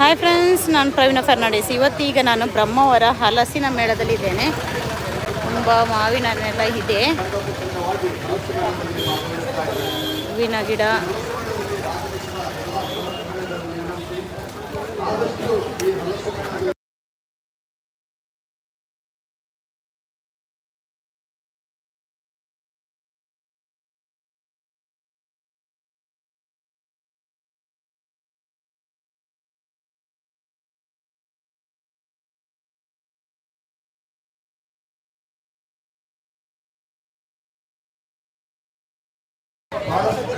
Hi friends ನಾನು ಪ್ರವೀಣ ಫರ್ನಾಡಿಸ್. ಇವತ್ತೀಗ ನಾನು ಬ್ರಹ್ಮವರ ಹಲಸಿನ ಮೇಳದಲ್ಲಿದ್ದೇನೆ ತುಂಬ ಮಾವಿನ ಹಣ್ಣೆಲ್ಲ ಇದೆ. ಹೂವಿನ ಗಿಡ. ಭಾರತ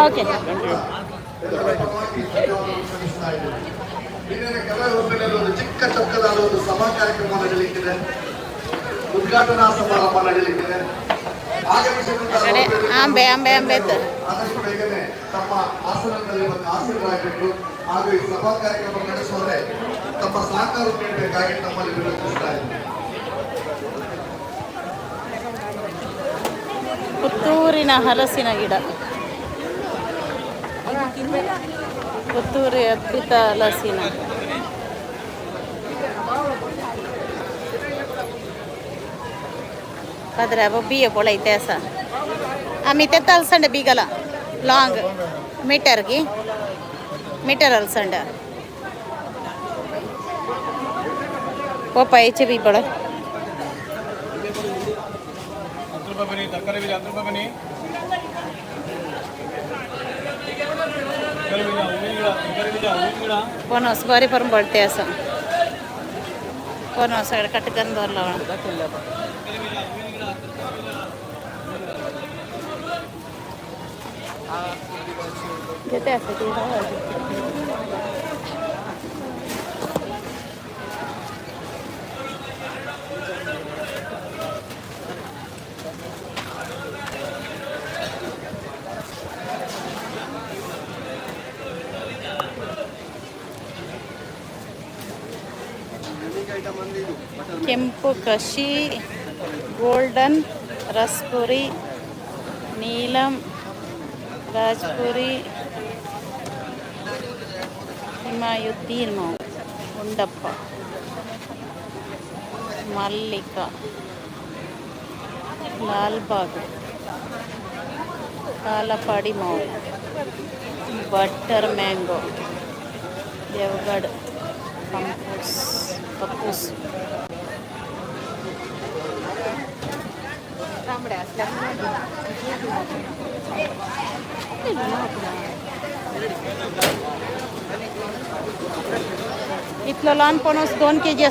ಓಕೆ ಒಂದು ಚಿಕ್ಕ ಚೊಕ್ಕದಾದ ಒಂದು ಸಭಾ ಕಾರ್ಯಕ್ರಮ ನಡೆಯಲಿಕ್ಕಿದೆ ಉದ್ಘಾಟನಾ ಸಮಾರಂಭ ನಡೆಯಲಿಕ್ಕಿದೆ ಕಡೆ ಅಂಬೆ ಅಂಬೆ ಆಂಬೆ ಇತ್ತು. ಆದಷ್ಟು ಬೇಗನೆ ತಮ್ಮ ಆಸನದಲ್ಲಿ ಒಂದು ಆಸೀನರಾಗಬೇಕು ಹಾಗೂ ಈ ಸಭಾ ಕಾರ್ಯಕ್ರಮ ತಮ್ಮ ಸಹಕಾರ ನೀಡಬೇಕಾಗಿ ತಮ್ಮಲ್ಲಿ ವಿನಂತಿಸ್ತಾ ಇದ್ದೀನಿ. ಪುತ್ತೂರಿನ ಹಲಸಿನ ಗಿಡ. ಪುತ್ತೂರಿ ಅದ್ಭುತ ಹಲಸಿನ. ಕದ್ರೆ ಅವ ಬಿಯ ಪೊಳ ಐತೆ ಸ ಆಮಿ ತೆತ್ತ ಅಲ್ಸಂಡ ಬೀಗಲ ಲಾಂಗ್ ಮೀಟರ್ಗೆ ಮೀಟರ್ ಅಲ್ಸಂಡ ಪೋಪ ಹೆಚ್ಚು ಬಿ ಪೊಳ ಹತ್ತು ರೂಪಾಯಿ ಬನ್ನಿ ತರಕಾರಿ ಬೀಜ ಹತ್ತು ರೂಪಾಯಿ ಬನ್ನಿ ಕಟ್ಕಂದಲ್ಲ ಜೊತೆ ಆಗ್ತೈತಿ ಕೆಂಪು ಕಶಿ ಗೋಲ್ಡನ್ ರಸ್ಪುರಿ ನೀಲಂ రాజ్పూరి హిమాయుద్దీన్ ఉండప్ప మల్లిక లాల్బాగ్ కాలపాడి మౌ బట్టర్ మ్యాంగో దేవగఢ్ పంపూస్ కప్పూస్ इथलं लहान पणस दोन के जी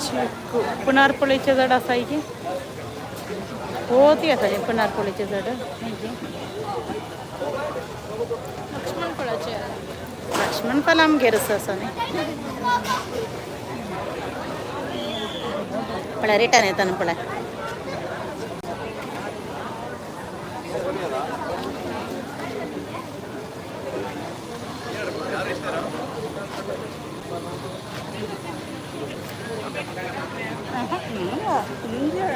चिक्कू पुनारपोळीचे झाड असायचे పోతే అసలు చెప్పున్నారు కూడా ఇచ్చేసాడు లక్ష్మణ్ ఫలం లక్ష్మణ్ ఫలం గెరుస్తాను ఇప్పుడు రిటర్న్ అవుతాను ఇప్పుడు இங்கே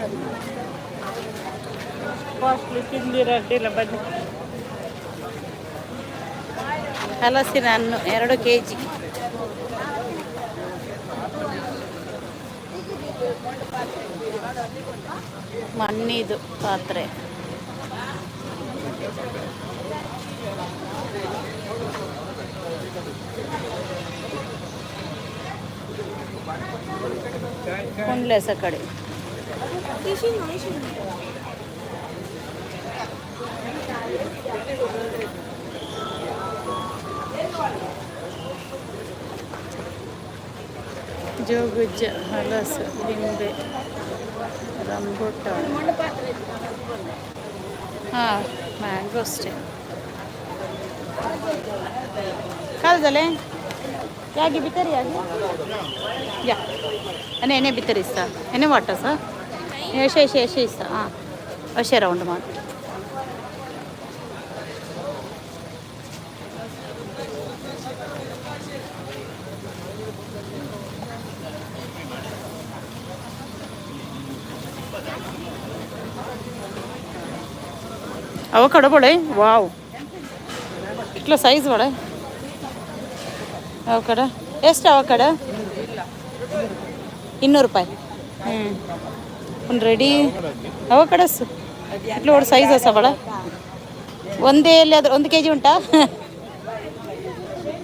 ಕಾಸ್ಟ್ಲಿ ತಿಂದಿರಡ್ಡಿಲ್ಲ ಬನ್ನಿ ಹಲಸಿನ ಹಣ್ಣು ಎರಡು ಕೆ ಜಿ ಮಣ್ಣಿದು ಪಾತ್ರೆ. ಕುಂಡ್ಲೆಸ ಕಡೆ. ಜೋಗುಜ್ಜ ಹಲಸು ಲಿಂಬೆ ರಂಬುಟಾನ್ ಹಾಂ ಮ್ಯಾಂಗೋ ಅಷ್ಟೇ ಕಾಲ್ದಲೆ ಯಾಗಿ ಬಿತ್ತರಿ ಯಾಗಿ ಯಾ ಅನೇ ಎನೆ ಬಿತ್ತರಿ ಇಸ್ತಾ ಎನೆ ವಾಟ ಸಾ ಎಶೆ ಎಶೆ ಎಶೆ ಇಸ್ತಾ ಹಾಂ ಅಶೆ ರೌಂಡ್ ಮಾಡಿ ಅವಕಡ ಬಳೆ? ವಾವ್ ಇಟ್ಲ ಸೈಜ್ ಬಳೆ? ಅವಕಡ ಎಷ್ಟು ಅವಕಾಡ ಇನ್ನೂರು ರೂಪಾಯಿ. ಹ್ಞೂ ಒಂದು ರೆಡಿ ಅವಕಡ ಇಟ್ಲ ಒಟ್ಟು ಸೈಜ್ ಒಂದೇ ಎಲ್ಲಿ ಆದ್ರೆ ಒಂದು ಕೆ ಜಿ ಉಂಟಾ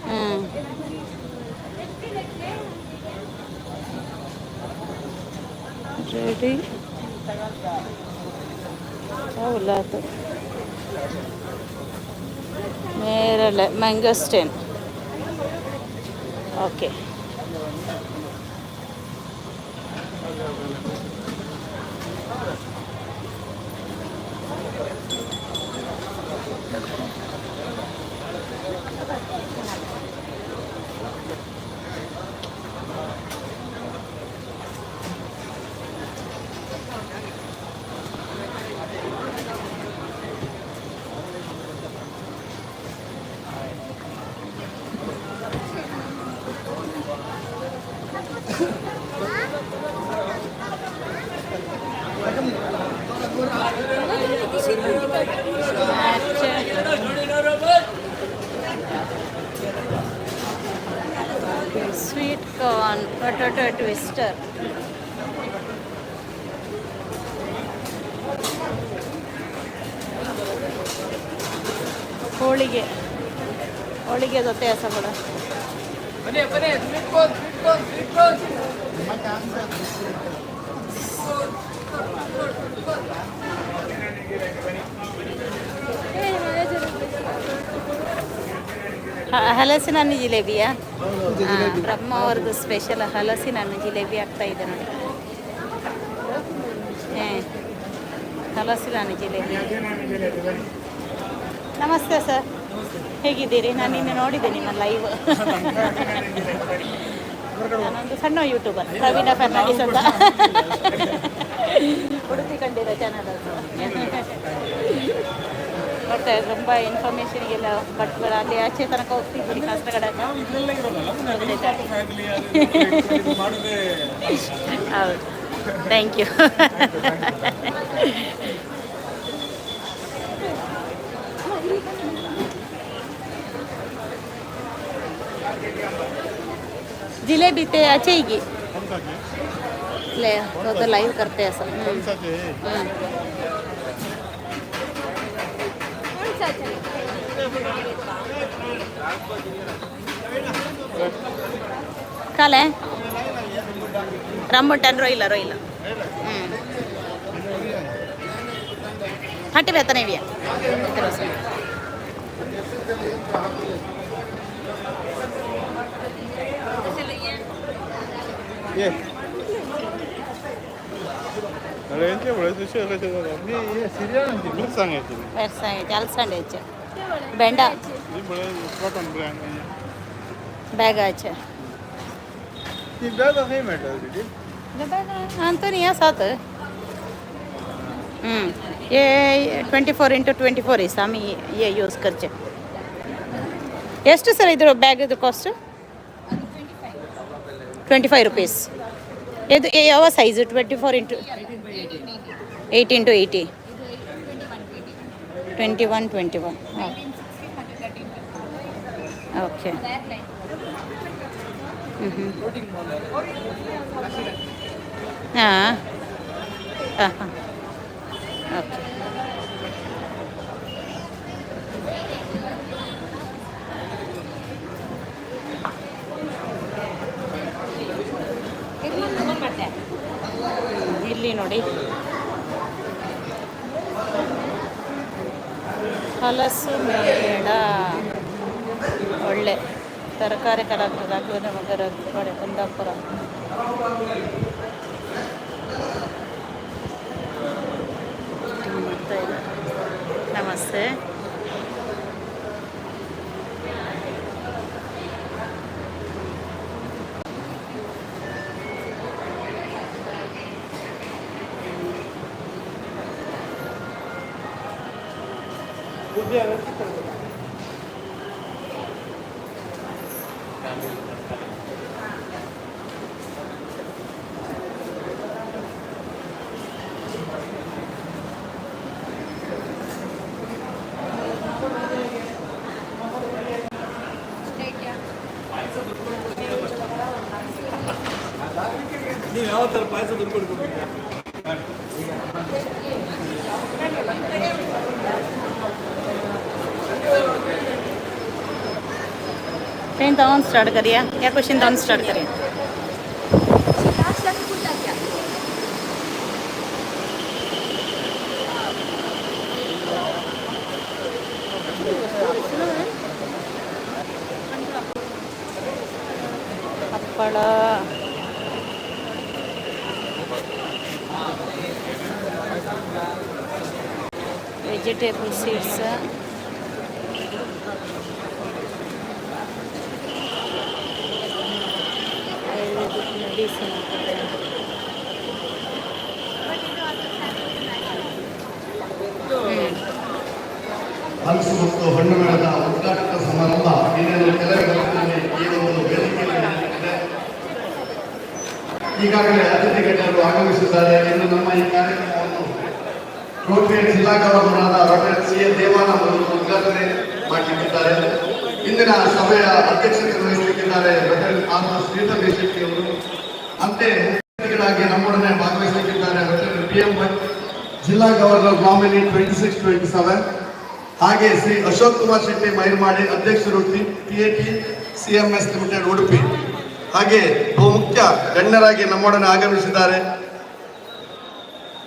ಹ್ಞೂ ರೆಡಿ ಹೌಲಾತು നേരല്ല mangosteen okay sweet corn potato twister holige holige ಜೊತೆ ಹಸಬಡ ಹ- ಹಲಸಿನ ಹಣ್ಣು ಜಿಲೇಬಿಯಾ ಹಾಂ ಬ್ರಹ್ಮ ಅವ್ರದ್ದು ಸ್ಪೆಷಲ್ ಹಲಸಿನ ಹಣ್ಣು ಜಿಲೇಬಿ ಆಗ್ತಾ ಇದೆ ನೋಡಿ ಏ ಹಲಸಿನ ಹಣ್ಣು ಜಿಲೇಬಿ ನಮಸ್ತೆ ಸರ್ ಹೇಗಿದ್ದೀರಿ? ನಾನು ನಿನ್ನೆ ನೋಡಿದೆ ನಿಮ್ಮ ಲೈವ್ ನಾನೊಂದು ಸಣ್ಣ ಯೂಟ್ಯೂಬರ್ ಪ್ರವೀಣ ಫರ್ನಾಂಡಿಸ್ ಅಂತ. ಉಡುಪಿ ಕಂಡಿರೋ ಚಾನಲ್ ಅದು. ಇದ್ರೆ, ತುಂಬ ಇನ್ಫಾರ್ಮೇಷನ್ಗೆಲ್ಲ ಬಟ್ ಅಲ್ಲಿ ಆಚೆ ತನಕ ಹೋಗ್ತಿದ್ದೀನಿ ಮಾಡೋದೇ ಹೌದು. ಥ್ಯಾಂಕ್ ಯು जिलेबी ते अच्छे ही की ले तो तो लाइव करते हैं सब हम्म, हम्म। ಕಾಲೆ ರಂಬುಟಾನ್ ರೊಯ್ಲ ರೊಯ್ಲ ಹ್ಞೂ ಹಟ್ಟಿ ಬೇತನೆ ಇವಿಯ ఏంటి ವ್ಯವಸಾಯ ಅಲಸಂಡೆ ಹೆಚ್ಚು ಬೆಂಡ ಕಾಟನ್ ಬ್ರ್ಯಾಂಡ್ बैग आहे ती बॅग आहे मॅडम दीदी Anthony या साथ हम्म, ये twenty four into twenty four is ಆಮಿ ये ಯೂಸ್ ಖರ್ಚು ಎಷ್ಟು ಸರ್ ಇದ್ರ ಬ್ಯಾಗ್ ಇದು ಕಾಸ್ಟ್ ಟ್ವೆಂಟಿ ಫೈವ್ ರುಪೀಸ್ ಇದು ಏ- ಯಾವ size twenty four into eight into eighty twenty one twenty one okay ಹ್ಞೂ ಹಾಂ ಹಾಂ ಹಾಂ ಓಕೆ ಇಲ್ಲಿ ನೋಡಿ. ಹಲಸು ಮೇಡ ಒಳ್ಳೆ. ತರಕಾರಿ ಕಲಾಕೃತ ನಮಗರ ಕಡೆ ಕುಂದಾಪುರ. ನಮಸ್ತೆ. ನೀವು ಯಾವ ಥರ ಪಾಯಸ ದುಡ್ಡು question ત્રણ સ્ટાર્ટ કર્યા કયા ક્વેશ્ચન ત્રણ સ્ટાર્ટ કર્યા આપણા vegetable seeds ಈಗಾಗಲೇ ಅತಿಥಿ ಗಣ್ಯರು ಆಗಮಿಸಿದ್ದಾರೆ ಇನ್ನು ನಮ್ಮ ಈ ಕಾರ್ಯಕ್ರಮವನ್ನು ಕೋಟೆ ಜಿಲ್ಲಾ ಗವರ್ನರ್ ಡಾಕ್ಟರ್ ಸಿ ಎ ದೇವಾನಂದರು ಉದ್ಘಾಟನೆ ಮಾಡಲಿಕ್ಕಿದ್ದಾರೆ ಇಂದಿನ ಸಭೆಯ ಅಧ್ಯಕ್ಷತೆ ವಹಿಸಲಿಕ್ಕಿದ್ದಾರೆ ಡಾಕ್ಟರ್ ಆರ್ ಶ್ರೀಧರ್ ಶೆಟ್ಟಿ ಅವರು. ಅಂತೆ ನಮ್ಮೊಡನೆ ಭಾಗವಹಿಸಲಿಕ್ಕಿದ್ದಾರೆ ಡಾಕ್ಟರ್ ಪಿ ಎಂ ಭಟ್, ಜಿಲ್ಲಾ governor nominee twenty six twenty seven ಹಾಗೆ ಶ್ರೀ ಅಶೋಕ್ ಕುಮಾರ್ ಶೆಟ್ಟಿ ಮೈರ್ಮಾಡಿ ಅಧ್ಯಕ್ಷರು ಟಿ ಎಸ್ ಲಿಮಿಟೆಡ್ ಉಡುಪಿ. ಹಾಗೆ ಬಹುಮುಖ್ಯ ಗಣ್ಯರಾಗಿ ನಮ್ಮೊಡನೆ ಆಗಮಿಸಿದ್ದಾರೆ.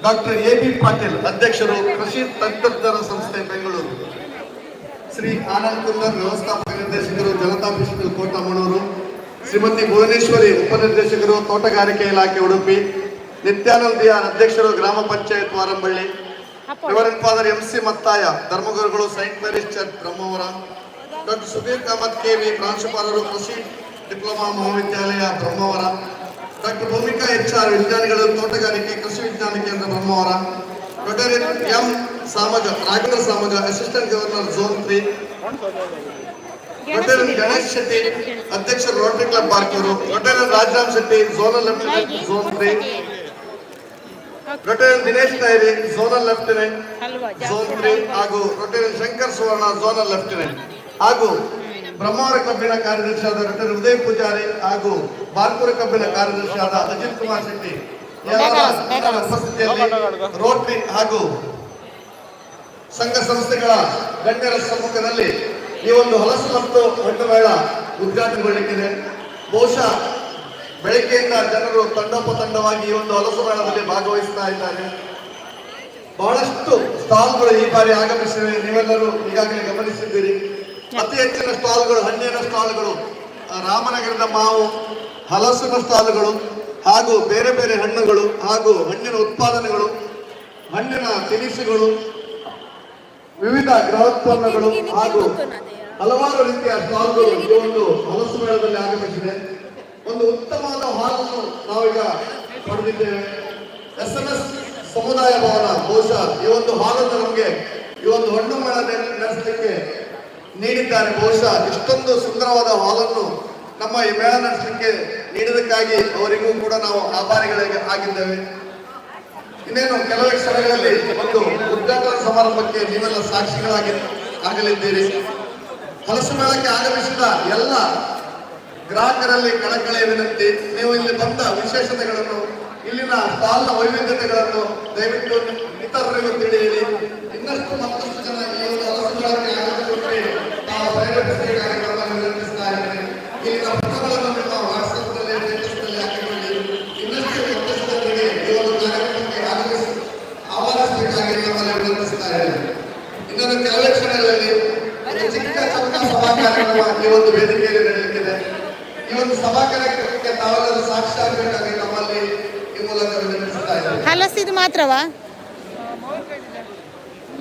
ಡಾಕ್ಟರ್ ಎ ಬಿ ಪಾಟೀಲ್ ಅಧ್ಯಕ್ಷರು ಕೃಷಿ ತಂತ್ರಜ್ಞರ ಸಂಸ್ಥೆ ಬೆಂಗಳೂರು. ಶ್ರೀ ಆನಂದ್ ಕುಂದರ್ ವ್ಯವಸ್ಥಾಪಕ ನಿರ್ದೇಶಕರು ಜನತಾ ಮಿಷನ್ ಕೋಟಮಣೂರು ಶ್ರೀಮತಿ ಭುವನೇಶ್ವರಿ ಉಪನಿರ್ದೇಶಕರು ತೋಟಗಾರಿಕೆ ಇಲಾಖೆ ಉಡುಪಿ. ನಿತ್ಯಾನಂದ ಬಿಆರ್ ಅಧ್ಯಕ್ಷರು ಗ್ರಾಮ panchayat Varamballi. Reverend father M C Mathai ಧರ್ಮಗುರುಗಳು saint Mary's church Brahmavar. Doctor Sudhir Kamath KV ಪ್ರಾಂಶುಪಾಲರು ಕೃಷಿ ಡಿಪ್ಲೊಮಾ ಮಹಾವಿದ್ಯಾಲಯ Brahmavar. Doctor Bhoomika H R ವಿಜ್ಞಾನಿಗಳು, ತೋಟಗಾರಿಕೆ, ಕೃಷಿ ವಿಜ್ಞಾನ ಕೇಂದ್ರ Brahmavar. Doctor M. ಸಾಮಜ, Raghavendra ಸಾಮಜ, assistant governor zone three. Doctor Ganesh Shetty, ಅಧ್ಯಕ್ಷ Rotary club Barkur doctor Rajaram Shetty, zonal lieutenant zone three. Doctor Dinesh Nayri, zonal lieutenant zone three. ಹಾಗೂ doctor Shankar Suvarna, zonal lieutenant. ಹಾಗೂ Brahmavara ಕ್ಲಬ್ಬಿನ ಕಾರ್ಯದರ್ಶಿಯಾದ doctor ಹೃದಯ ಪೂಜಾರಿ ಹಾಗೂ ಬಾರ್ಕೂರ ಕ್ಲಬ್ಬಿನ ಕಾರ್ಯದರ್ಶಿಯಾದ ಅಜಿತ್ ಕುಮಾರ್ ಶೆಟ್ಟಿ. ಎಲ್ಲರ ಉಪಸ್ಥಿತಿಯಲ್ಲಿ Rotary ಹಾಗೂ ಸಂಘ ಸಂಸ್ಥೆಗಳ ಗಣ್ಯರ ಸಮ್ಮುಖದಲ್ಲಿ ಈ ಒಂದು ಹೊಲಸು ಮತ್ತು ಹಣ್ಣು ಮೇಳ ಉದ್ಘಾಟನೆಗೊಳ್ಳಿಕ್ಕಿದೆ. ಬಹುಶಃ ಬೆಳಗ್ಗೆಯಿಂದ ಜನರು ತಂಡೋಪತಂಡವಾಗಿ ಈ ಒಂದು ಹೊಲಸು ಮೇಳದಲ್ಲಿ ಭಾಗವಹಿಸ್ತಾ ಇದ್ದಾರೆ. ಬಹಳಷ್ಟು ಸ್ಟಾಲ್ಗಳು ಈ ಬಾರಿ ಆಗಮಿಸಿವೆ. ನೀವೆಲ್ಲರೂ ಈಗಾಗಲೇ ಗಮನಿಸಿದ್ದೀರಿ. ಅತಿ ಹೆಚ್ಚಿನ ಸ್ಟಾಲ್ಗಳು ಹಣ್ಣಿನ ಸ್ಟಾಲ್ಗಳು ರಾಮನಗರದ ಮಾವು ಹಲಸಿನ ಸ್ಟಾಲ್ಗಳು ಹಾಗೂ ಬೇರೆ ಬೇರೆ ಹಣ್ಣುಗಳು ಹಾಗೂ ಹಣ್ಣಿನ ಉತ್ಪಾದನೆಗಳು ಹಣ್ಣಿನ ತಿನಿಸುಗಳು ವಿವಿಧ ಗೃಹೋತ್ಪನ್ನಗಳು ಹಾಗೂ ಹಲವಾರು ರೀತಿಯ ಸ್ಟಾಲ್ಗಳು ಈ ಒಂದು ಹಲಸು ಮೇಳದಲ್ಲಿ ಆಗಮಿಸಿದೆ. ಒಂದು ಉತ್ತಮವಾದ ಹಾಲನ್ನು ನಾವೀಗ ಪಡೆದಿದ್ದೇವೆ. ಎಸ್ ಎಂ ಎಸ್ ಸಮುದಾಯ ಭವನ ಬಹುಶಃ ಈ ಒಂದು ಹಾಲನ್ನು ನಮಗೆ ಈ ಒಂದು ಹಣ್ಣು ಮೇಳ ನಡೆಸಲಿಕ್ಕೆ ನೀಡಿದ್ದಾರೆ. ಬಹುಶಃ ಇಷ್ಟೊಂದು ಸುಂದರವಾದ ಹಾಲನ್ನು ನಮ್ಮ ಈ ಮೇಳ ನಡೆಸಲಿಕ್ಕೆ ನೀಡಿದಕ್ಕಾಗಿ ಅವರಿಗೂ ಕೂಡ ನಾವು ಆಭಾರಿಗಳಿಗೆ ಆಗಿದ್ದೇವೆ. ಇನ್ನೇನು ಕೆಲವೇ ಕ್ಷಣಗಳಲ್ಲಿ ಒಂದು ಉದ್ಘಾಟನಾ ಸಮಾರಂಭಕ್ಕೆ ನೀವೆಲ್ಲ ಸಾಕ್ಷಿಗಳಾಗಿ ಆಗಲಿದ್ದೀರಿ. ಹಲಸು ಮೇಳಕ್ಕೆ ಆಗಮಿಸಿದ ಎಲ್ಲ ಗ್ರಾಹಕರಲ್ಲಿ ಕಳಕಳೆ ವಿನಂತಿ, ನೀವು ಇಲ್ಲಿ ಬಂದ ವಿಶೇಷತೆಗಳನ್ನು, ಇಲ್ಲಿನ ಸ್ಥಾನ ವೈವಿಧ್ಯತೆಗಳನ್ನು ದಯವಿಟ್ಟು ಇತರರಿಗೂ ತಿಳಿಯಿರಿ ಇನ್ನಷ್ಟು ಮತ್ತಷ್ಟು ಜನ ಈ ಒಂದು ಹಲಸು ಮೇಳಕ್ಕೆ ಆಗಮಿಸುವಂತೆ ನಾವು ಪ್ರೇರೇಪಿಸಬೇಕಾಗಿ ತಮ್ಮನ್ನು ವಿನಂತಿಸ್ತಾ ಇದ್ದೇನೆ ಇಲ್ಲಿನ ಪುಟಗಳನ್ನು ನಿಮ್ಮ ವಾಟ್ಸಪ್ನಲ್ಲಿ ಸ್ಟೇಟಸ್ನಲ್ಲಿ ಹಾಕಿಕೊಳ್ಳಿ. ಇನ್ನಷ್ಟು ಜನರಿಗೆ ಈ ಒಂದು ಕಾರ್ಯಕ್ರಮಕ್ಕೆ ಆಗಮಿಸಿ ಇನ್ನೊಂದು ಚಿಕ್ಕ ಚೌಕ ಕಾರ್ಯಕ್ರಮ ಈ ಒಂದು ವೇದಿಕೆಯಲ್ಲಿ ನಡೆಯಲಿದೆ ಈ ಒಂದು ಸಭಾ ಕಾರ್ಯಕ್ರಮಕ್ಕೆ ತಾವೆಲ್ಲರೂ ಸಾಕ್ಷಿ ಆಗಬೇಕಾಗಿ ನಮ್ಮಲ್ಲಿ ಈ ಮೂಲಕ ವಿನಂತಿಸ್ತಾ ಇದ್ದೇನೆ ಹಲಸಿದು ಮಾತ್ರವಾ?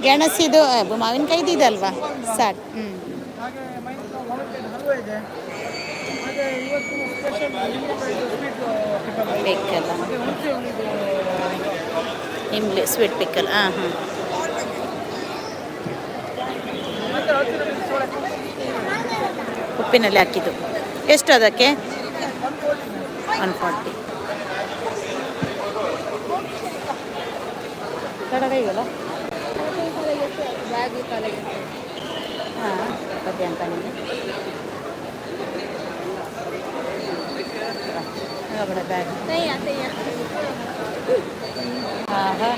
ಗೆಣಸಿದು ಮಾವಿನಕಾಯ್ದು ಇದಲ್ವಾ? ಸಾಕು. ಹ್ಞೂ ಬೇಕಲ್ಲ ಇಮ್ಲಿ ಸ್ವೀಟ್ ಪಿಕ್ಕಲ್ ಹಾಂ. ಹಾಂ ಉಪ್ಪಿನಲ್ಲಿ ಹಾಕಿದ್ದು. ಎಷ್ಟು ಅದಕ್ಕೆ? One forty ಕಡಗೈಗಲ್ಲ ಹಾಂ ಮಧ್ಯಾಹ್ನ ನಿಮಗೆ ಬ್ಯಾಗ್ ಹಾಂ ಹಾಂ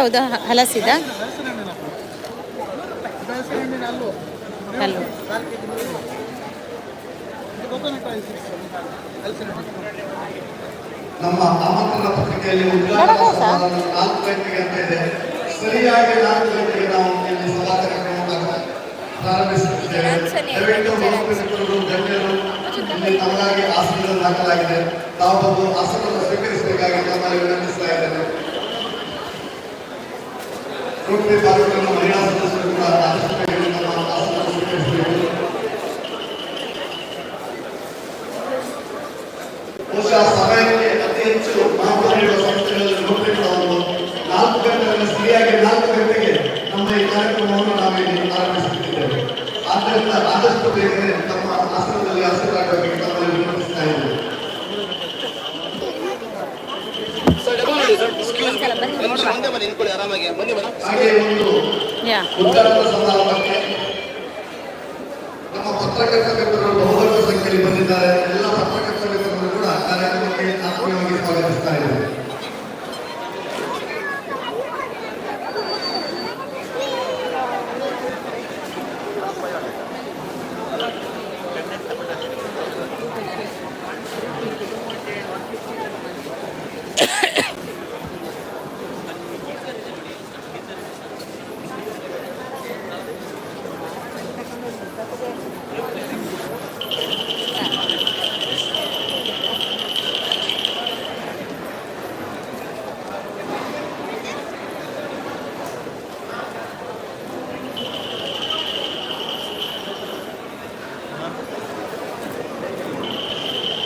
ಐಸ್ ಹಲಸಿದ? ಹಲೋ. ನಮ್ಮ ಆಮಂತ್ರಣ ಪತ್ರಿಕೆಯಲ್ಲಿ ಉದ್ಘಾಟನೆ ನಾಲ್ಕು ಗಂಟೆಗೆ ಅಂತ ಇದೆ. ಸರಿಯಾಗಿ ನಾಲ್ಕು ಗಂಟೆಗೆ ನಾವು ಇಲ್ಲಿ ಸಭಾ ಕಾರ್ಯಕ್ರಮವನ್ನು ಪ್ರಾರಂಭಿಸುತ್ತಿದ್ದೇವೆ. ದಯವಿಟ್ಟು ಗಣ್ಯರು ಇಲ್ಲಿ ತಮಗಾಗಿ ಆಸನಗಳನ್ನು ಹಾಕಲಾಗಿದೆ. ತಾವು ಬಂದು ಆಸನವನ್ನು ಸ್ವೀಕರಿಸಬೇಕಾಗಿ ತಮ್ಮಲ್ಲಿ ವಿನಂತಿಸ್ತಾ ಇದ್ದೇನೆ ರೋಟರಿ ತಾಲೂಕಿನ ಮಹಿಳಾ ಸದಸ್ಯರು ಕೂಡ ಆದಷ್ಟು ಬೇಗ ನಮ್ಮ ಆಸನವನ್ನು ಸ್ವೀಕರಿಸಬೇಕು ಬಹುಶಃ ಸಮಯಕ್ಕೆ ಅತಿ ಹೆಚ್ಚು ಮಹತ್ವ ನೀಡುವ ಸಂಸ್ಥೆಗಳಲ್ಲಿ ರೋಟರಿ ಕೂಡ ಒಂದು ನಾಲ್ಕು ಗಂಟೆಗಳಲ್ಲಿ ಸರಿಯಾಗಿ ನಾಲ್ಕು ಗಂಟೆಗೆ ನಮ್ಮ ಈ ಕಾರ್ಯಕ್ರಮವನ್ನು ನಾವಿಲ್ಲಿ ಆರಂಭಿಸುತ್ತಿದ್ದೇವೆ ಆದ್ದರಿಂದ ಆದಷ್ಟು ಬೇಗನೆ ತಮ್ಮ ಆಸನದಲ್ಲಿ ಹಸಿರಾಗಬೇಕು ಹಾಗೆ ಒಂದು ಉತ್ತರದ ನಮ್ಮ ಪತ್ರಕರ್ತ ಮಿತ್ರರು ಬಹುದೊಡ್ಡ ಸಂಖ್ಯೆಯಲ್ಲಿ ಬಂದಿದ್ದಾರೆ. ಎಲ್ಲ ಪತ್ರಕರ್ತ ಮಿತ್ರರು ಕೂಡ ಕಾರ್ಯಕ್ರಮಕ್ಕೆ ಆತ್ಮೀಯವಾಗಿ ಸ್ವಾಗತಿಸ್ತಾ ಇದ್ದಾರೆ.